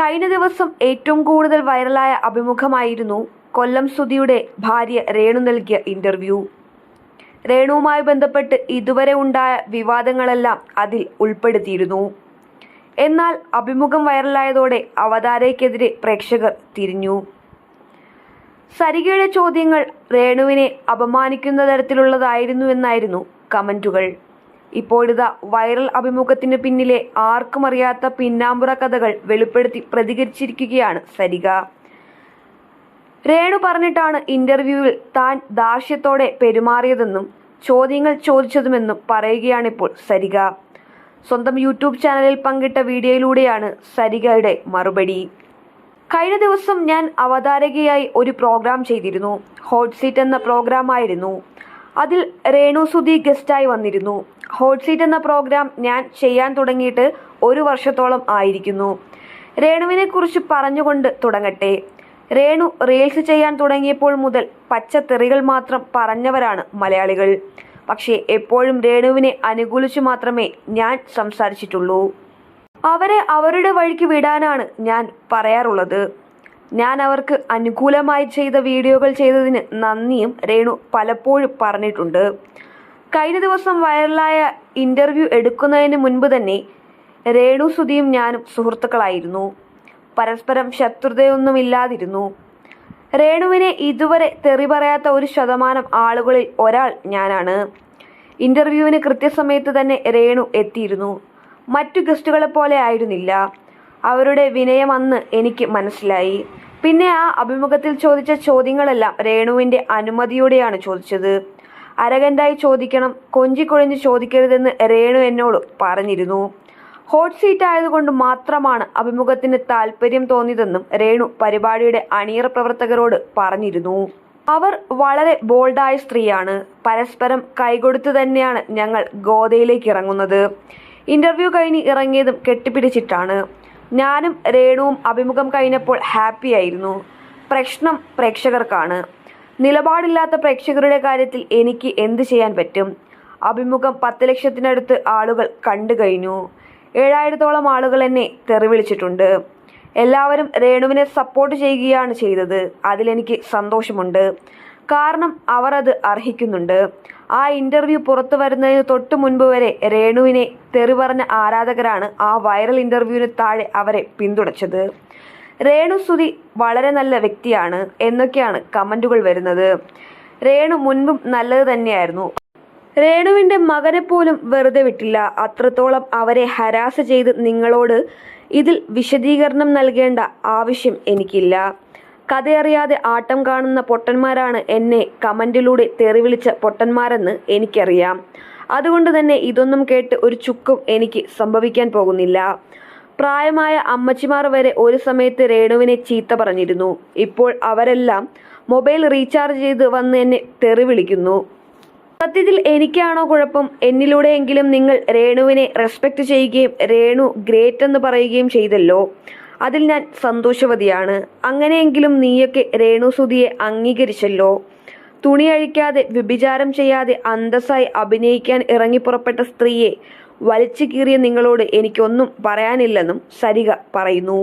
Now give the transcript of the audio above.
കഴിഞ്ഞ ദിവസം ഏറ്റവും കൂടുതൽ വൈറലായ അഭിമുഖമായിരുന്നു കൊല്ലം സുധിയുടെ ഭാര്യ രേണു നൽകിയ ഇന്റർവ്യൂ രേണുവുമായി ബന്ധപ്പെട്ട് ഇതുവരെ ഉണ്ടായ വിവാദങ്ങളെല്ലാം അതിൽ ഉൾപ്പെടുത്തിയിരുന്നു. എന്നാൽ അഭിമുഖം വൈറലായതോടെ അവതാരയ്ക്കെതിരെ പ്രേക്ഷകർ തിരിഞ്ഞു. സരികയുടെ ചോദ്യങ്ങൾ രേണുവിനെ അപമാനിക്കുന്ന തരത്തിലുള്ളതായിരുന്നു എന്നായിരുന്നു കമന്റുകൾ. ഇപ്പോഴിതാ വൈറൽ അഭിമുഖത്തിന് പിന്നിലെ ആർക്കും അറിയാത്ത പിന്നാമ്പുറ കഥകൾ വെളിപ്പെടുത്തി പ്രതികരിച്ചിരിക്കുകയാണ് സരിക രേണു പറഞ്ഞിട്ടാണ് ഇന്റർവ്യൂവിൽ താൻ ദാർഷ്ട്യത്തോടെ പെരുമാറിയതെന്നും ചോദ്യങ്ങൾ ചോദിച്ചതുമെന്നും പറയുകയാണിപ്പോൾ സരിക സ്വന്തം യൂട്യൂബ് ചാനലിൽ പങ്കിട്ട വീഡിയോയിലൂടെയാണ് സരികയുടെ മറുപടി. കഴിഞ്ഞ ദിവസം ഞാൻ അവതാരകയായി ഒരു പ്രോഗ്രാം ചെയ്തിരുന്നു. ഹോട്ട് സീറ്റ് എന്ന പ്രോഗ്രാം ആയിരുന്നു അതിൽ രേണു സുധി ഗസ്റ്റായി വന്നിരുന്നു. ഹോട്ട് സീറ്റ് എന്ന പ്രോഗ്രാം ഞാൻ ചെയ്യാൻ തുടങ്ങിയിട്ട് ഒരു വർഷത്തോളം ആയിരിക്കുന്നു. രേണുവിനെ കുറിച്ച് പറഞ്ഞുകൊണ്ട് തുടങ്ങട്ടെ. രേണു റീൽസ് ചെയ്യാൻ തുടങ്ങിയപ്പോൾ മുതൽ പച്ചത്തെറികൾ മാത്രം പറഞ്ഞവരാണ് മലയാളികൾ. പക്ഷേ എപ്പോഴും രേണുവിനെ അനുകൂലിച്ചു മാത്രമേ ഞാൻ സംസാരിച്ചിട്ടുള്ളൂ. അവരെ അവരുടെ വഴിക്ക് വിടാനാണ് ഞാൻ പറയാറുള്ളത്. ഞാൻ അവർക്ക് അനുകൂലമായി ചെയ്ത വീഡിയോകൾ ചെയ്തതിന് നന്ദിയും രേണു പലപ്പോഴും പറഞ്ഞിട്ടുണ്ട്. കഴിഞ്ഞ ദിവസം വൈറലായ ഇന്റർവ്യൂ എടുക്കുന്നതിന് മുൻപ് തന്നെ രേണു സുധിയും ഞാനും സുഹൃത്തുക്കളായിരുന്നു. പരസ്പരം ശത്രുതയൊന്നുമില്ലാതിരുന്നു രേണുവിനെ ഇതുവരെ തെറി പറയാത്ത ഒരു ശതമാനം ആളുകളിൽ ഒരാൾ ഞാനാണ്. ഇന്റർവ്യൂവിന് കൃത്യസമയത്ത് തന്നെ രേണു എത്തിയിരുന്നു. മറ്റു ഗസ്റ്റുകളെ പോലെ ആയിരുന്നില്ല. അവരുടെ വിനയം അന്ന് എനിക്ക് മനസ്സിലായി. പിന്നെ ആ അഭിമുഖത്തിൽ ചോദിച്ച ചോദ്യങ്ങളെല്ലാം രേണുവിന്റെ അനുമതിയോടെയാണ് ചോദിച്ചത്. അരകന്റായി ചോദിക്കണം കൊഞ്ചിക്കൊഴിഞ്ഞ് ചോദിക്കരുതെന്ന് രേണു എന്നോട് പറഞ്ഞിരുന്നു. ഹോട്ട് സീറ്റ് ആയതുകൊണ്ട് മാത്രമാണ് അഭിമുഖത്തിന് താല്പര്യം തോന്നിയതെന്നും രേണു പരിപാടിയുടെ അണിയറ പ്രവർത്തകരോട് പറഞ്ഞിരുന്നു. അവർ വളരെ ബോൾഡായ സ്ത്രീയാണ്. പരസ്പരം കൈകൊടുത്തു തന്നെയാണ് ഞങ്ങൾ ഗോതയിലേക്ക് ഇറങ്ങുന്നത്. ഇന്റർവ്യൂ കഴിഞ്ഞ് ഇറങ്ങിയതും കെട്ടിപ്പിടിച്ചിട്ടാണ്. ഞാനും രേണുവും അഭിമുഖം കഴിഞ്ഞപ്പോൾ ഹാപ്പിയായിരുന്നു. പ്രശ്നം പ്രേക്ഷകർക്കാണ്. നിലപാടില്ലാത്ത പ്രേക്ഷകരുടെ കാര്യത്തിൽ എനിക്ക് എന്ത് ചെയ്യാൻ പറ്റും? അഭിമുഖം പത്ത് ലക്ഷത്തിനടുത്ത് ആളുകൾ കണ്ടു കഴിഞ്ഞു. ഏഴായിരത്തോളം ആളുകൾ എന്നെ തെറിവിളിച്ചിട്ടുണ്ട്. എല്ലാവരും രേണുവിനെ സപ്പോർട്ട് ചെയ്യുകയാണ് ചെയ്തത്. അതിലെനിക്ക് സന്തോഷമുണ്ട്. കാരണം അവർ അത് അർഹിക്കുന്നുണ്ട്. ആ ഇന്റർവ്യൂ പുറത്തു വരുന്നതിന് തൊട്ട് മുൻപ് വരെ രേണുവിനെ തെറി പറഞ്ഞ ആരാധകരാണ് ആ വൈറൽ ഇന്റർവ്യൂവിന് താഴെ അവരെ പിന്തുണച്ചത്. രേണു സുധി വളരെ നല്ല വ്യക്തിയാണ് എന്നൊക്കെയാണ് കമന്റുകൾ വരുന്നത്. രേണു മുൻപും നല്ലത് തന്നെയായിരുന്നു. രേണുവിന്റെ മകനെ പോലും വെറുതെ വിട്ടില്ല. അത്രത്തോളം അവരെ ഹരാസ് ചെയ്ത് നിങ്ങളോട് ഇതിൽ വിശദീകരണം നൽകേണ്ട ആവശ്യം എനിക്കില്ല. കഥയറിയാതെ ആട്ടം കാണുന്ന പൊട്ടന്മാരാണ് എന്നെ കമന്റിലൂടെ തെറിവിളിച്ച പൊട്ടന്മാരെന്ന് എനിക്കറിയാം. അതുകൊണ്ട് തന്നെ ഇതൊന്നും കേട്ട് ഒരു ചുക്കും എനിക്ക് സംഭവിക്കാൻ പോകുന്നില്ല. പ്രായമായ അമ്മച്ചിമാർ വരെ ഒരു സമയത്ത് രേണുവിനെ ചീത്ത പറഞ്ഞിരുന്നു. ഇപ്പോൾ അവരെല്ലാം മൊബൈൽ റീചാർജ് ചെയ്ത് വന്ന് എന്നെ തെറി വിളിക്കുന്നു സത്യത്തിൽ എനിക്കാണോ കുഴപ്പം? എന്നിലൂടെയെങ്കിലും നിങ്ങൾ രേണുവിനെ റെസ്പെക്ട് ചെയ്യുകയും രേണു ഗ്രേറ്റ് എന്ന് പറയുകയും ചെയ്തല്ലോ. അതിൽ ഞാൻ സന്തോഷവതിയാണ്. അങ്ങനെയെങ്കിലും നീയൊക്കെ രേണു സുധിയെ അംഗീകരിച്ചല്ലോ. തുണി അഴിക്കാതെ വ്യഭിചാരം ചെയ്യാതെ അന്തസ്സായി അഭിനയിക്കാൻ ഇറങ്ങിപ്പുറപ്പെട്ട സ്ത്രീയെ വലിച്ചു കീറിയ നിങ്ങളോട് എനിക്കൊന്നും പറയാനില്ലെന്നും സരിക പറയുന്നു.